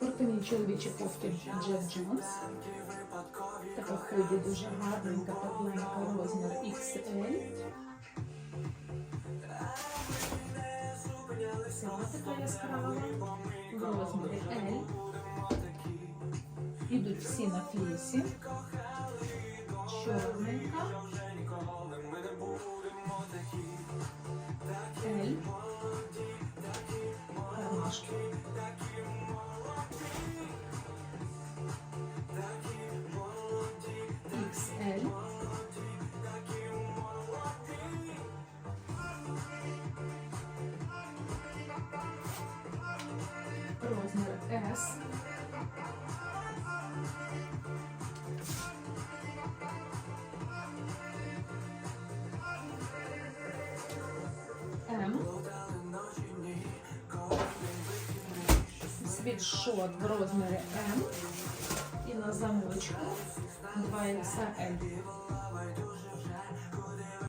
Спортивні чоловічі кофти Джеф Джонс. Така худі дуже гарненька, тепленька, розмір XL. Ця така яскрава в розмірі L. Ідуть всі на флісі. Чорненька. L. Кармашки. Розмір S. М. Світшот в розмірі М. І на замочку 2XL.